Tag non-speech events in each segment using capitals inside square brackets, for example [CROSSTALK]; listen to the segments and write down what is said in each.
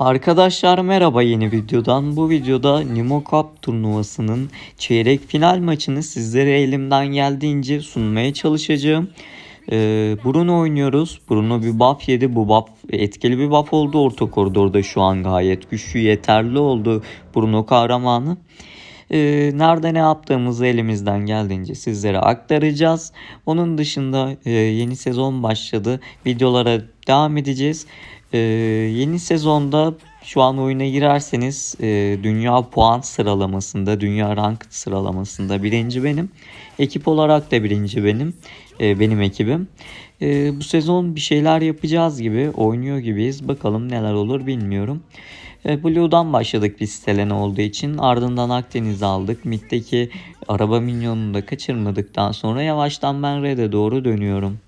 Arkadaşlar merhaba yeni videodan. Bu videoda Nimo Cup turnuvasının çeyrek final maçını sizlere elimden geldiğince sunmaya çalışacağım. Ee, Bruno oynuyoruz. Bruno bir buff yedi. Bu buff etkili bir buff oldu. Orta koridorda şu an gayet güçlü yeterli oldu Bruno kahramanı. Ee, nerede ne yaptığımızı elimizden geldiğince sizlere aktaracağız. Onun dışında e, yeni sezon başladı. Videolara devam edeceğiz. Ee, yeni sezonda şu an oyuna girerseniz e, dünya puan sıralamasında, dünya rank sıralamasında birinci benim. Ekip olarak da birinci benim. e, benim ekibim. E, bu sezon bir şeyler yapacağız gibi, oynuyor gibiyiz. Bakalım neler olur bilmiyorum. E, Blue'dan başladık biz Selene olduğu için. Ardından Akdeniz'i aldık. Mid'deki araba minyonunu da kaçırmadıktan sonra yavaştan ben Red'e doğru dönüyorum.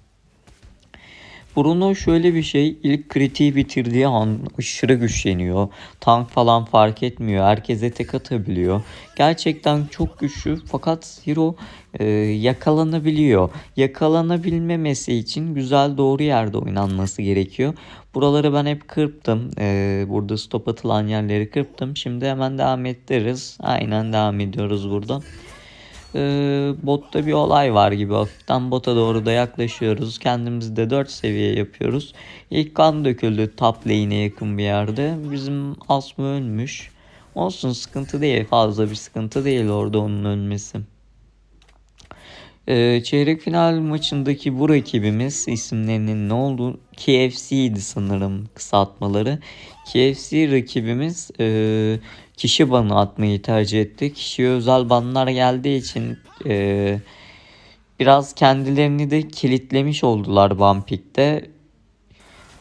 Bruno şöyle bir şey ilk kritiği bitirdiği an aşırı güçleniyor. Tank falan fark etmiyor. Herkese tek atabiliyor. Gerçekten çok güçlü fakat Hero e, yakalanabiliyor. Yakalanabilmemesi için güzel doğru yerde oynanması gerekiyor. Buraları ben hep kırptım. E, burada stop atılan yerleri kırptım. Şimdi hemen devam ettiririz. Aynen devam ediyoruz burada e, botta bir olay var gibi hafiften bota doğru da yaklaşıyoruz. Kendimizi de 4 seviye yapıyoruz. İlk kan döküldü top lane'e yakın bir yerde. Bizim Asma ölmüş. Olsun sıkıntı değil fazla bir sıkıntı değil orada onun ölmesi. Ee, çeyrek final maçındaki bu rakibimiz isimlerinin ne oldu? KFC'ydi sanırım kısaltmaları. KFC rakibimiz e, kişi banı atmayı tercih etti. Kişiye özel banlar geldiği için e, biraz kendilerini de kilitlemiş oldular Bumpik'te.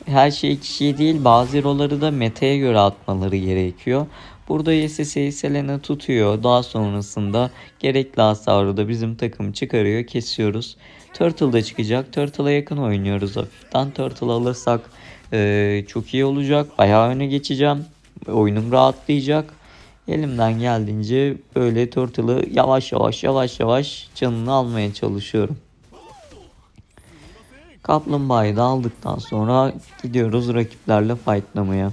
Her şey kişiye değil bazı hero'ları da meta'ya göre atmaları gerekiyor. Burada YSS'yi Selena tutuyor. Daha sonrasında gerekli hasarı da bizim takım çıkarıyor. Kesiyoruz. Turtle da çıkacak. Turtle'a yakın oynuyoruz hafiften. Turtle alırsak e, çok iyi olacak. Bayağı öne geçeceğim. Oyunum rahatlayacak. Elimden geldiğince böyle Turtle'ı yavaş yavaş yavaş yavaş canını almaya çalışıyorum. Kaplumbağayı da aldıktan sonra gidiyoruz rakiplerle fightlamaya.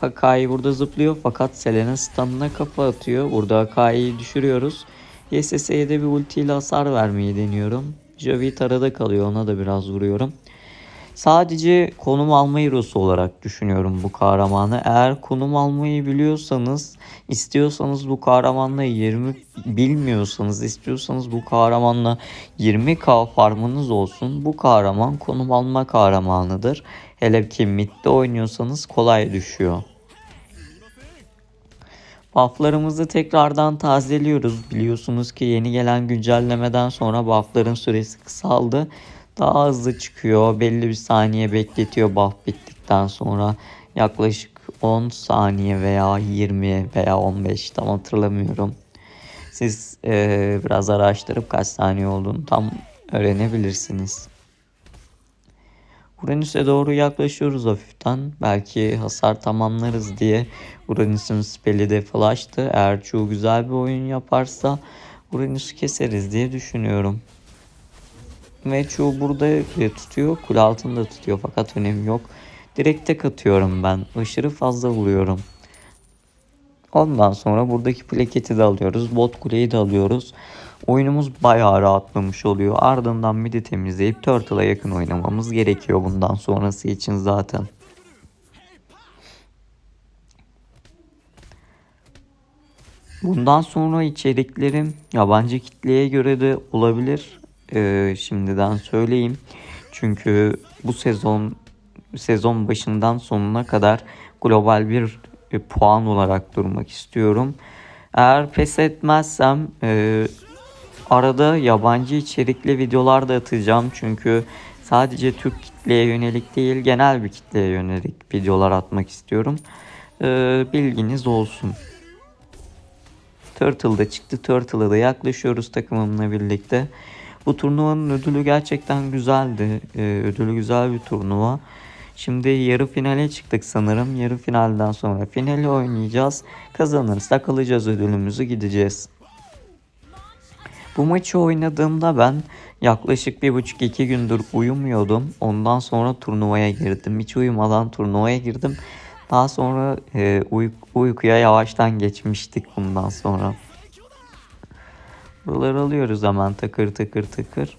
Hakai burada zıplıyor fakat Selena stun'ına kafa atıyor. Burada Hakai'yi düşürüyoruz. YSS'ye de bir ultiyle hasar vermeyi deniyorum. Javi arada kalıyor ona da biraz vuruyorum. Sadece konum alma hero'su olarak düşünüyorum bu kahramanı. Eğer konum almayı biliyorsanız, istiyorsanız bu kahramanla 20 bilmiyorsanız, istiyorsanız bu kahramanla 20k farmınız olsun. Bu kahraman konum alma kahramanıdır. Hele ki midde oynuyorsanız kolay düşüyor. Bufflarımızı tekrardan tazeliyoruz. Biliyorsunuz ki yeni gelen güncellemeden sonra buffların süresi kısaldı. Daha hızlı çıkıyor. Belli bir saniye bekletiyor buff bittikten sonra. Yaklaşık 10 saniye veya 20 veya 15 tam hatırlamıyorum. Siz e, biraz araştırıp kaç saniye olduğunu tam öğrenebilirsiniz. Uranüs'e doğru yaklaşıyoruz hafiften. Belki hasar tamamlarız diye Uranüs'ün speli de flash'tı. Eğer çoğu güzel bir oyun yaparsa Uranüs'ü keseriz diye düşünüyorum. Ve çoğu burada tutuyor. Kule altında tutuyor fakat önemi yok. Direkt tek atıyorum ben. Aşırı fazla vuruyorum. Ondan sonra buradaki plaketi de alıyoruz. Bot kuleyi de alıyoruz. Oyunumuz bayağı rahatlamış oluyor. Ardından midi temizleyip Turtle'a yakın oynamamız gerekiyor bundan sonrası için zaten. Bundan sonra içeriklerim yabancı kitleye göre de olabilir. Ee, şimdiden söyleyeyim. Çünkü bu sezon sezon başından sonuna kadar global bir e, puan olarak durmak istiyorum. Eğer pes etmezsem e, arada yabancı içerikli videolar da atacağım. Çünkü sadece Türk kitleye yönelik değil genel bir kitleye yönelik videolar atmak istiyorum. E, bilginiz olsun. Turtle'da çıktı. Turtle'a da yaklaşıyoruz takımımla birlikte. Bu turnuvanın ödülü gerçekten güzeldi. Ee, ödülü güzel bir turnuva. Şimdi yarı finale çıktık sanırım. Yarı finalden sonra finali oynayacağız. Kazanırsak alacağız ödülümüzü gideceğiz. Bu maçı oynadığımda ben yaklaşık bir buçuk iki gündür uyumuyordum. Ondan sonra turnuvaya girdim. Hiç uyumadan turnuvaya girdim. Daha sonra e, uy- uykuya yavaştan geçmiştik bundan sonra. Buraları alıyoruz hemen takır takır takır.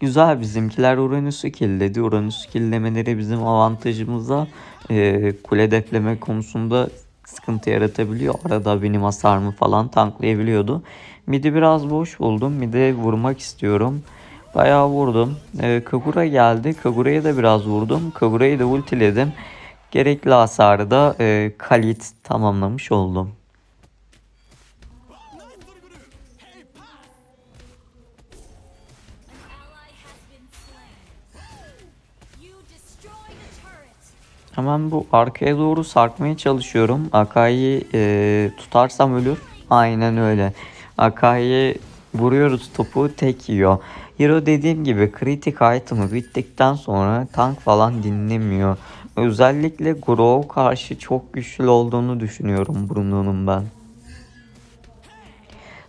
Güzel bizimkiler Uranüs'ü killedi. Uranüs'ü killemeleri bizim avantajımıza e, kule defleme konusunda sıkıntı yaratabiliyor. Arada benim hasarımı falan tanklayabiliyordu. Midi biraz boş buldum. Midi vurmak istiyorum. Bayağı vurdum. E, Kagura geldi. Kagura'ya da biraz vurdum. Kagura'yı da ultiledim. Gerekli hasarı da e, Kalit tamamlamış oldum. Hemen bu arkaya doğru sarkmaya çalışıyorum. Akai'yi e, tutarsam ölür. Aynen öyle. Akai'ye vuruyoruz topu tek yiyor. Hero dediğim gibi kritik item'ı bittikten sonra tank falan dinlemiyor. Özellikle Grove karşı çok güçlü olduğunu düşünüyorum Bruno'nun ben.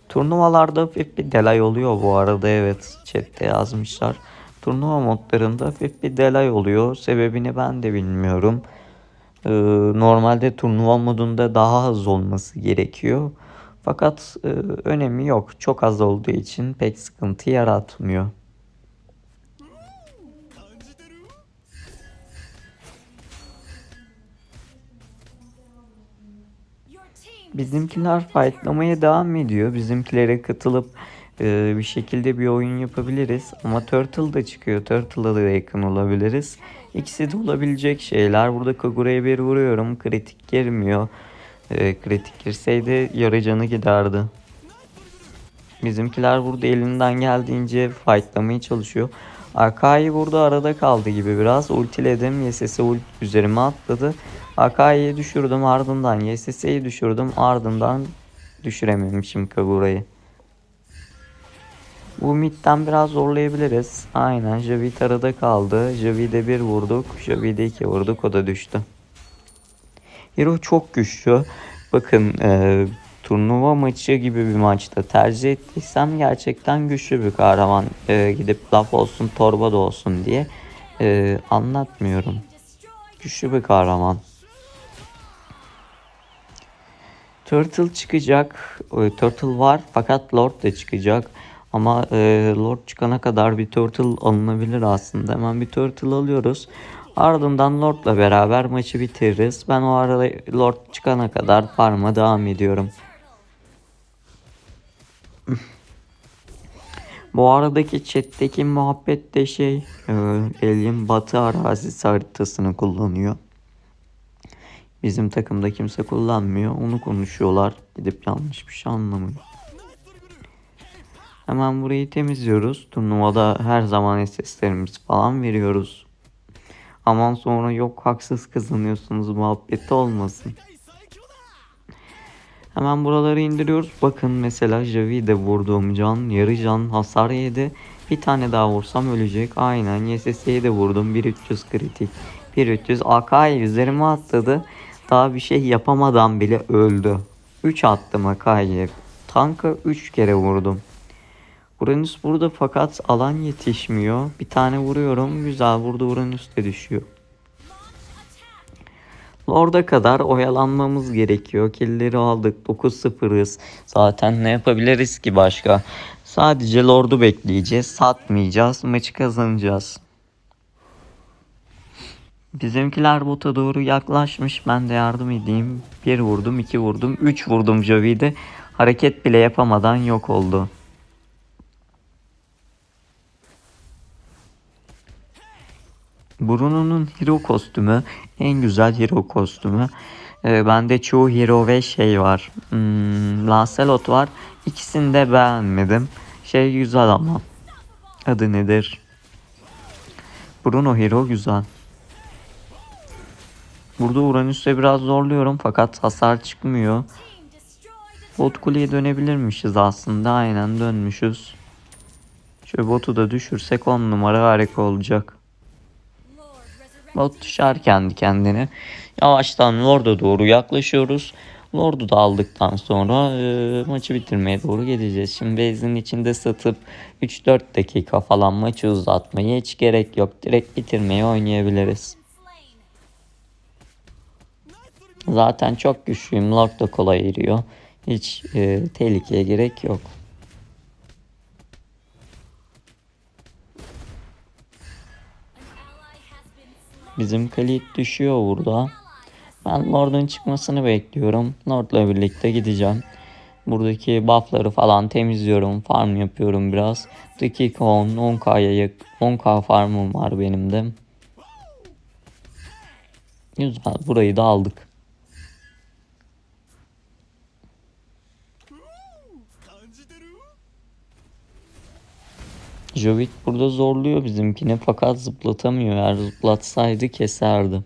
Turnuvalarda hafif bir delay oluyor bu arada evet chatte yazmışlar. Turnuva modlarında hafif bir delay oluyor. Sebebini ben de bilmiyorum. Ee, normalde turnuva modunda daha az olması gerekiyor. Fakat e, önemi yok. Çok az olduğu için pek sıkıntı yaratmıyor. Bizimkiler fightlamaya devam ediyor. Bizimkilere katılıp e, bir şekilde bir oyun yapabiliriz. Ama Turtle da çıkıyor. Turtle'a da yakın olabiliriz. İkisi de olabilecek şeyler. Burada Kagura'ya bir vuruyorum. Kritik girmiyor. E, kritik girseydi yarı canı giderdi. Bizimkiler burada elinden geldiğince fightlamaya çalışıyor. Akai burada arada kaldı gibi biraz. Ultiledim. YSS ult üzerime atladı. Akai'yi düşürdüm ardından YSS'yi düşürdüm ardından düşürememişim Kagura'yı. Bu midden biraz zorlayabiliriz. Aynen Javid arada kaldı. Javid'e bir vurduk. Javid'e iki vurduk o da düştü. Hero çok güçlü. Bakın e, turnuva maçı gibi bir maçta tercih ettiysem gerçekten güçlü bir kahraman. E, gidip laf olsun torba da olsun diye e, anlatmıyorum. Güçlü bir kahraman. Turtle çıkacak. E, Turtle var fakat Lord da çıkacak. Ama e, Lord çıkana kadar bir Turtle alınabilir aslında. Hemen bir Turtle alıyoruz. Ardından Lord'la beraber maçı bitiririz. Ben o arada Lord çıkana kadar farm'a devam ediyorum. [LAUGHS] Bu aradaki chat'teki muhabbet de şey e, Alien Batı arazisi haritasını kullanıyor. Bizim takımda kimse kullanmıyor. Onu konuşuyorlar. Gidip yanlış bir şey anlamıyor. Hemen burayı temizliyoruz. Turnuvada her zaman SS'lerimiz falan veriyoruz. Aman sonra yok haksız kazanıyorsunuz muhabbeti olmasın. Hemen buraları indiriyoruz. Bakın mesela Javi'de vurduğum can yarı can hasar yedi. Bir tane daha vursam ölecek. Aynen YSS'ye de vurdum. 1300 kritik. 1300 Akai üzerime atladı. Daha bir şey yapamadan bile öldü. 3 attım Akai'ye. Tanka 3 kere vurdum. Uranüs burada fakat alan yetişmiyor. Bir tane vuruyorum. Güzel vurdu Uranüs de düşüyor. Lord'a kadar oyalanmamız gerekiyor. Killleri aldık. 9-0'ız. Zaten ne yapabiliriz ki başka? Sadece Lord'u bekleyeceğiz. Satmayacağız. Maçı kazanacağız. Bizimkiler bota doğru yaklaşmış. Ben de yardım edeyim. Bir vurdum, iki vurdum, üç vurdum Javi'de. Hareket bile yapamadan yok oldu. Bruno'nun hero kostümü en güzel hero kostümü. Ee, bende çoğu hero ve şey var. Hmm, Lancelot var. İkisini de beğenmedim. Şey güzel ama. Adı nedir? Bruno hero güzel. Burada Uranüs'te biraz zorluyorum fakat hasar çıkmıyor. Bot kuleye dönebilirmişiz aslında. Aynen dönmüşüz. Şöyle botu da düşürsek 10 numara harika olacak. Bot düşer kendi kendine. Yavaştan Lord'a doğru yaklaşıyoruz. Lord'u da aldıktan sonra e, maçı bitirmeye doğru gideceğiz. Şimdi base'in içinde satıp 3-4 dakika falan maçı uzatmaya hiç gerek yok. Direkt bitirmeyi oynayabiliriz. Zaten çok güçlüyüm. Lord da kolay eriyor. Hiç e, tehlikeye gerek yok. Bizim Khalid düşüyor burada. Ben Lord'un çıkmasını bekliyorum. Lord'la birlikte gideceğim. Buradaki buff'ları falan temizliyorum. Farm yapıyorum biraz. Dakika 10, 10k'ya yak 10k farmım var benim de. Güzel. Burayı da aldık. Jovik burada zorluyor bizimkini fakat zıplatamıyor. Eğer zıplatsaydı keserdi.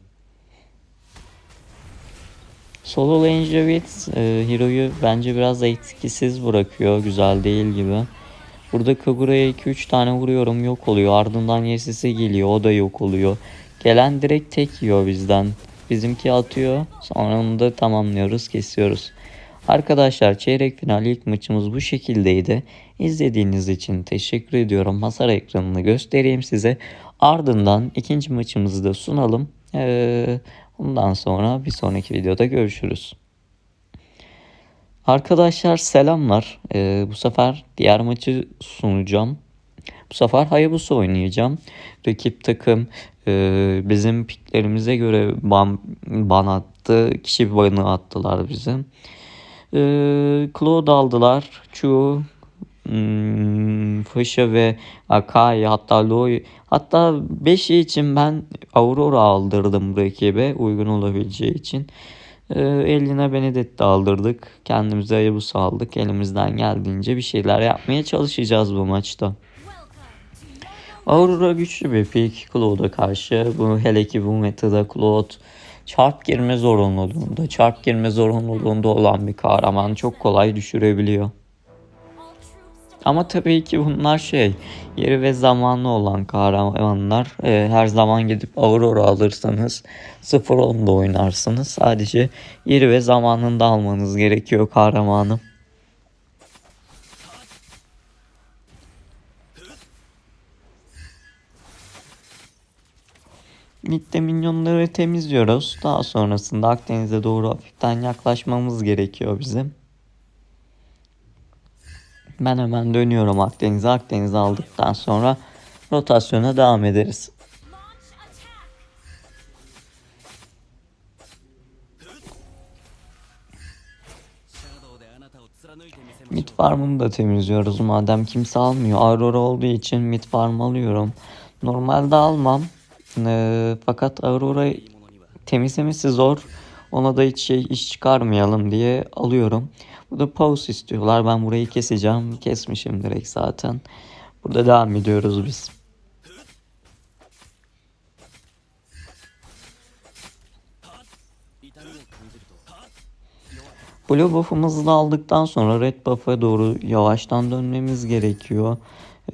Solo lane Javit e, Hero'yu bence biraz etkisiz bırakıyor. Güzel değil gibi. Burada Kagura'ya 2-3 tane vuruyorum yok oluyor. Ardından Yesis'e geliyor o da yok oluyor. Gelen direkt tek yiyor bizden. Bizimki atıyor. Sonra onu da tamamlıyoruz kesiyoruz. Arkadaşlar çeyrek final ilk maçımız bu şekildeydi. İzlediğiniz için teşekkür ediyorum. Hasar ekranını göstereyim size. Ardından ikinci maçımızı da sunalım. Ee, ondan sonra bir sonraki videoda görüşürüz. Arkadaşlar selamlar. Ee, bu sefer diğer maçı sunacağım. Bu sefer Hayabusa oynayacağım. Rakip takım e, bizim piklerimize göre ban, ban attı. Kişi banı attılar bizim. E, Claude aldılar. Chu, hmm, Fışa ve Akai hatta Loi hatta 5'i için ben Aurora aldırdım rakibe uygun olabileceği için. Ee, eline Benedetta aldırdık. Kendimize Hayabusa aldık. Elimizden geldiğince bir şeyler yapmaya çalışacağız bu maçta. Aurora güçlü bir pick Claude'a karşı. Bu hele ki bu metada Claude çarp girme zorunluluğunda, çarp girme zorunluluğunda olan bir kahraman çok kolay düşürebiliyor. Ama tabii ki bunlar şey, yeri ve zamanlı olan kahramanlar. Ee, her zaman gidip Aurora alırsanız 0-10'da oynarsınız. Sadece yeri ve zamanında almanız gerekiyor kahramanı. Mid'de minyonları temizliyoruz. Daha sonrasında Akdeniz'e doğru hafiften yaklaşmamız gerekiyor bizim. Ben hemen dönüyorum Akdeniz'e. Akdeniz'i aldıktan sonra rotasyona devam ederiz. Mid farmını da temizliyoruz madem kimse almıyor. Aurora olduğu için mid farm alıyorum. Normalde almam. Ee, fakat Aurora temizlemesi zor. Ona da hiç şey iş çıkarmayalım diye alıyorum. Burada pause istiyorlar. Ben burayı keseceğim. Kesmişim direkt zaten. Burada devam ediyoruz biz. Blue buff'ımızı da aldıktan sonra red buff'a doğru yavaştan dönmemiz gerekiyor.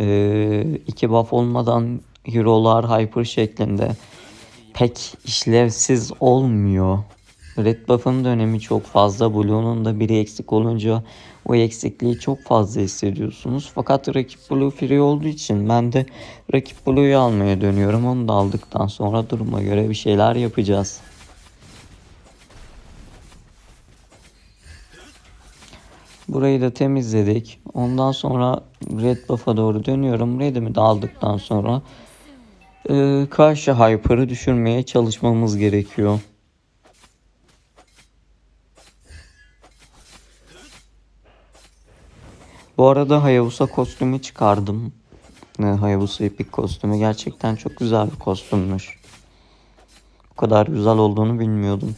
Ee, iki buff olmadan hero'lar hyper şeklinde pek işlevsiz olmuyor. Red buff'ın da önemi çok fazla. Blue'nun da biri eksik olunca o eksikliği çok fazla hissediyorsunuz. Fakat rakip Blue free olduğu için ben de rakip Blue'yu almaya dönüyorum. Onu da aldıktan sonra duruma göre bir şeyler yapacağız. Burayı da temizledik. Ondan sonra Red Buff'a doğru dönüyorum. Red'imi de aldıktan sonra e, karşı Hyper'ı düşürmeye çalışmamız gerekiyor. Bu arada Hayabusa kostümü çıkardım. E, Hayabusa epik kostümü gerçekten çok güzel bir kostümmüş. Bu kadar güzel olduğunu bilmiyordum.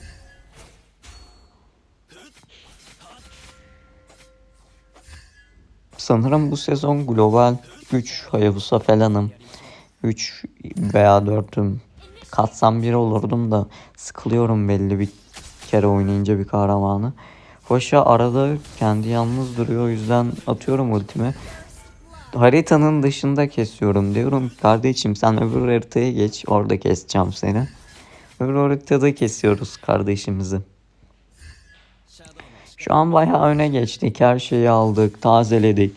Sanırım bu sezon global 3 Hayabusa falanım. 3 veya 4'üm. Katsam 1 olurdum da sıkılıyorum belli bir kere oynayınca bir kahramanı. Hoşa arada kendi yalnız duruyor o yüzden atıyorum ultimi. Haritanın dışında kesiyorum diyorum kardeşim sen öbür haritaya geç orada keseceğim seni. Öbür haritada kesiyoruz kardeşimizi. Şu an bayağı öne geçtik. Her şeyi aldık, tazeledik.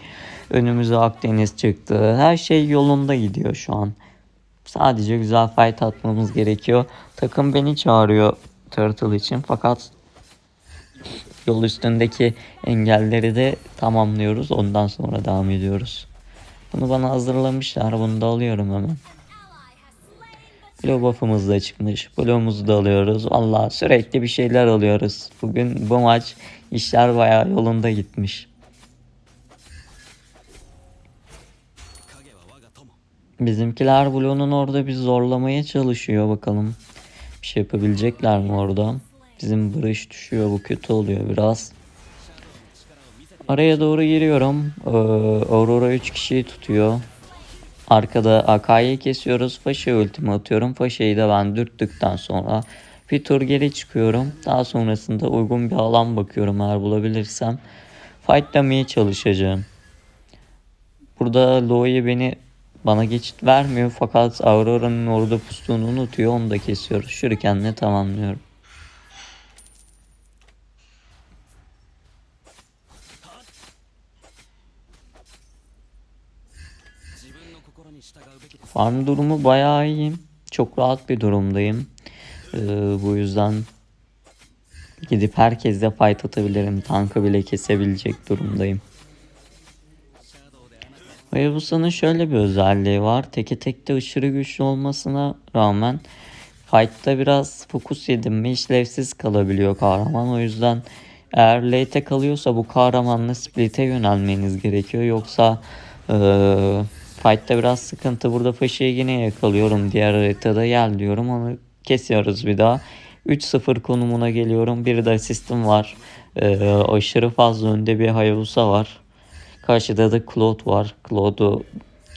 Önümüze Akdeniz çıktı. Her şey yolunda gidiyor şu an. Sadece güzel fight atmamız gerekiyor. Takım beni çağırıyor Turtle için fakat yol üstündeki engelleri de tamamlıyoruz. Ondan sonra devam ediyoruz. Bunu bana hazırlamışlar. Bunu da alıyorum hemen. Blue buff'ımız da çıkmış. Blue'umuzu da alıyoruz. Valla sürekli bir şeyler alıyoruz. Bugün bu maç işler bayağı yolunda gitmiş. Bizimkiler Blue'nun orada bir zorlamaya çalışıyor bakalım. Bir şey yapabilecekler mi orada? Bizim barış düşüyor bu kötü oluyor biraz. Araya doğru giriyorum. Ee, Aurora 3 kişiyi tutuyor. Arkada Akai'yi kesiyoruz. Faşa ultimi atıyorum. Faşa'yı da ben dürttükten sonra bir tur geri çıkıyorum. Daha sonrasında uygun bir alan bakıyorum eğer bulabilirsem. Fightlamaya çalışacağım. Burada Loe'yi beni bana geçit vermiyor fakat Aurora'nın orada pustuğunu unutuyor. Onu da kesiyoruz. Şurikenle tamamlıyorum. Farm durumu bayağı iyiyim. Çok rahat bir durumdayım. Ee, bu yüzden gidip herkesle fight atabilirim. Tankı bile kesebilecek durumdayım. Hayabusa'nın şöyle bir özelliği var. Teke tekte aşırı güçlü olmasına rağmen fight'ta biraz fokus yedim mi işlevsiz kalabiliyor kahraman. O yüzden eğer late kalıyorsa bu kahramanla split'e yönelmeniz gerekiyor. Yoksa eee fight'ta biraz sıkıntı. Burada Paşa'yı yine yakalıyorum. Diğer haritada gel diyorum. Onu kesiyoruz bir daha. 3-0 konumuna geliyorum. Bir de asistim var. Eee, aşırı fazla önde bir Hayabusa var. Karşıda da Claude var. Claude'u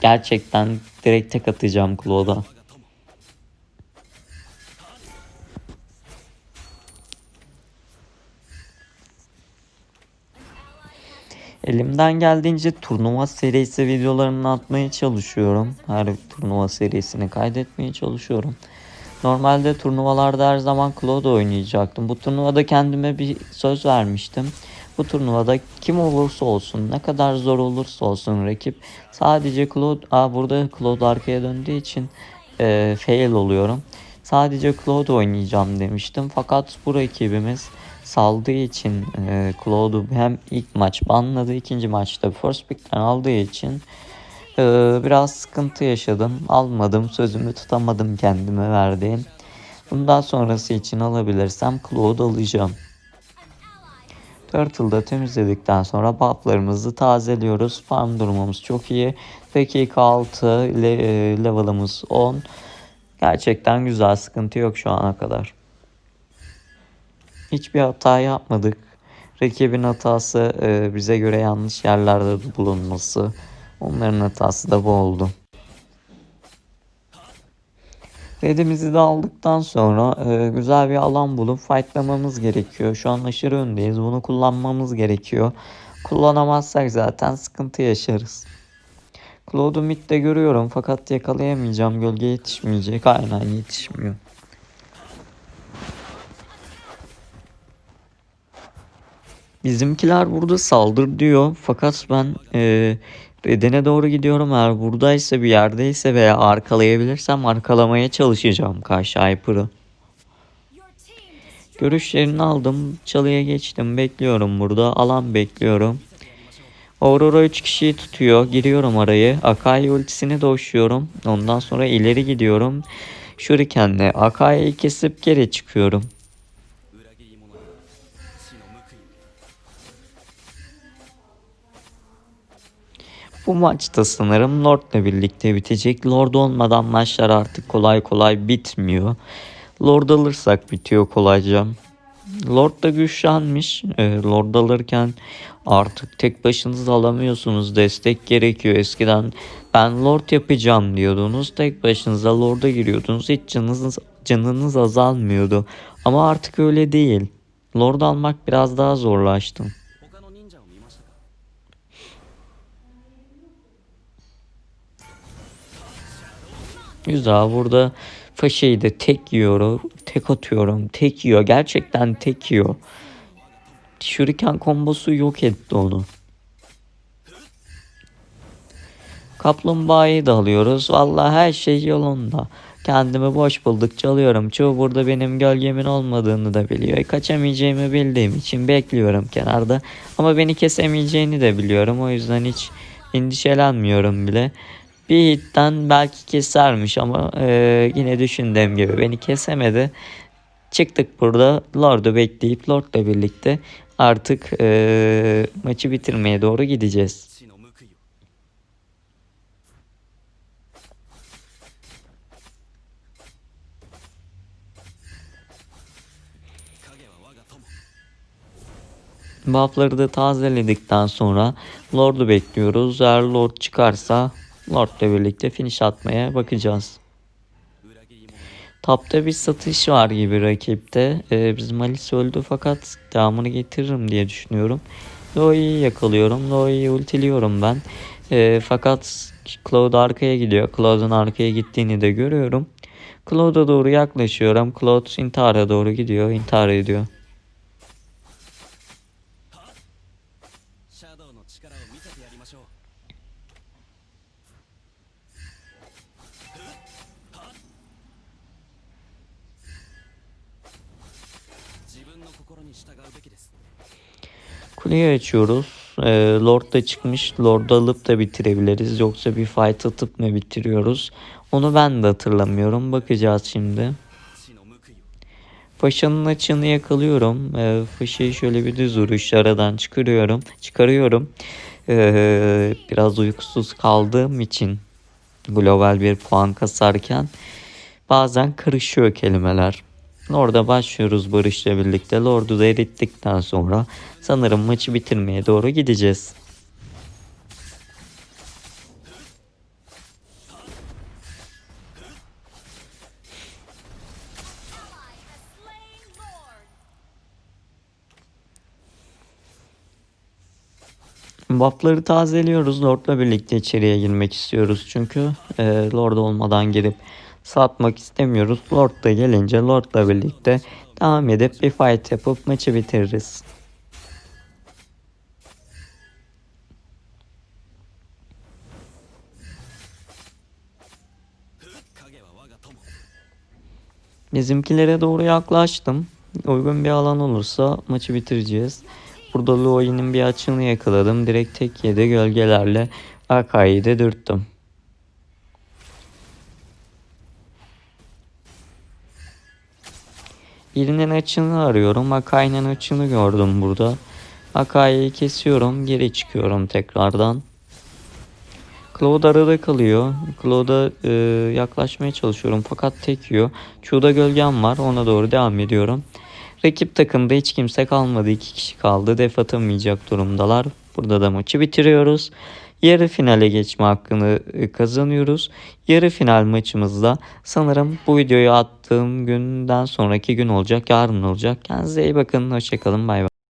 gerçekten direkt tek atacağım Claude'a. Elimden geldiğince turnuva serisi videolarını atmaya çalışıyorum. Her turnuva serisini kaydetmeye çalışıyorum. Normalde turnuvalarda her zaman Claude oynayacaktım. Bu turnuvada kendime bir söz vermiştim. Bu turnuvada kim olursa olsun, ne kadar zor olursa olsun rakip sadece Claude, aa burada Claude arkaya döndüğü için e, fail oluyorum. Sadece Claude oynayacağım demiştim. Fakat bu rakibimiz saldığı için e, Claude'u hem ilk maç banladı, ikinci maçta first pick'ten aldığı için e, biraz sıkıntı yaşadım. Almadım, sözümü tutamadım kendime verdiğim. Bundan sonrası için alabilirsem Claude alacağım. Turtle'da temizledikten sonra bufflarımızı tazeliyoruz. Farm durumumuz çok iyi. Dakika 6 le, e, level'ımız 10. Gerçekten güzel sıkıntı yok şu ana kadar. Hiçbir hata yapmadık. Rakibin hatası e, bize göre yanlış yerlerde bulunması. Onların hatası da bu oldu. Redimizi de aldıktan sonra e, güzel bir alan bulup fightlamamız gerekiyor. Şu an aşırı öndeyiz. Bunu kullanmamız gerekiyor. Kullanamazsak zaten sıkıntı yaşarız. Claude'u midde görüyorum fakat yakalayamayacağım. Gölge yetişmeyecek. Aynen yetişmiyor. Bizimkiler burada saldır diyor. Fakat ben e, Redene doğru gidiyorum. Eğer buradaysa bir yerdeyse veya arkalayabilirsem arkalamaya çalışacağım karşı Hyper'ı. Görüşlerini aldım. Çalıya geçtim. Bekliyorum burada. Alan bekliyorum. Aurora 3 kişiyi tutuyor. Giriyorum arayı. Akai ultisini doşuyorum. Ondan sonra ileri gidiyorum. Shuriken'le Akai'yi kesip geri çıkıyorum. Bu maçta sanırım Lord'la birlikte bitecek. Lord olmadan maçlar artık kolay kolay bitmiyor. Lord alırsak bitiyor kolayca. Lord da güçlenmiş. Ee, Lord alırken artık tek başınıza alamıyorsunuz. Destek gerekiyor. Eskiden ben Lord yapacağım diyordunuz. Tek başınıza Lord'a giriyordunuz. Hiç canınız, canınız azalmıyordu. Ama artık öyle değil. Lord almak biraz daha zorlaştı. Güzel burada Faşe'yi de tek yiyorum. Tek atıyorum. Tek yiyor. Gerçekten tek yiyor. Shuriken kombosu yok etti onu. Kaplumbağayı da alıyoruz. Vallahi her şey yolunda. Kendimi boş buldukça alıyorum. Çoğu burada benim gölgemin olmadığını da biliyor. Kaçamayacağımı bildiğim için bekliyorum kenarda. Ama beni kesemeyeceğini de biliyorum. O yüzden hiç endişelenmiyorum bile. Bir hitten belki kesermiş ama e, yine düşündüğüm gibi beni kesemedi. Çıktık burada Lord'u bekleyip Lord'la birlikte artık e, maçı bitirmeye doğru gideceğiz. Buff'ları da tazeledikten sonra Lord'u bekliyoruz. Eğer Lord çıkarsa Lord'la birlikte finish atmaya bakacağız. Tapta bir satış var gibi rakipte. Ee, bizim Malis öldü fakat devamını getiririm diye düşünüyorum. Loi'yi yakalıyorum. Loi'yi ultiliyorum ben. Ee, fakat Cloud arkaya gidiyor. Cloud'un arkaya gittiğini de görüyorum. Cloud'a doğru yaklaşıyorum. Cloud intihara doğru gidiyor. intihar ediyor. Kuleyi açıyoruz. Ee, Lord da çıkmış. Lord'u alıp da bitirebiliriz. Yoksa bir fight atıp mı bitiriyoruz? Onu ben de hatırlamıyorum. Bakacağız şimdi. Paşanın açığını yakalıyorum. Ee, fışığı şöyle bir düz vuruş aradan çıkarıyorum. Çıkarıyorum. Ee, biraz uykusuz kaldığım için global bir puan kasarken bazen karışıyor kelimeler. Orada başlıyoruz Barış'la birlikte. Lord'u da erittikten sonra sanırım maçı bitirmeye doğru gideceğiz. Buff'ları tazeliyoruz. Lord'la birlikte içeriye girmek istiyoruz. Çünkü e, Lord olmadan girip satmak istemiyoruz. Lord da gelince Lord'la birlikte devam edip bir fight yapıp maçı bitiririz. Bizimkilere doğru yaklaştım. Uygun bir alan olursa maçı bitireceğiz. Burada Luoy'nin bir açığını yakaladım. Direkt tek yedi gölgelerle Akai'yi de dürttüm. Birinin açığını arıyorum. Akai'nin açığını gördüm burada. Akai'yi kesiyorum. Geri çıkıyorum tekrardan. Claude arada kalıyor. Claude'a e, yaklaşmaya çalışıyorum fakat tek yiyor. Çuğda gölgem var ona doğru devam ediyorum. Rakip takımda hiç kimse kalmadı. iki kişi kaldı. Def atamayacak durumdalar. Burada da maçı bitiriyoruz. Yarı finale geçme hakkını e, kazanıyoruz. Yarı final maçımızda sanırım bu videoyu attığım günden sonraki gün olacak. Yarın olacak. Kendinize iyi bakın. Hoşçakalın. Bay bay.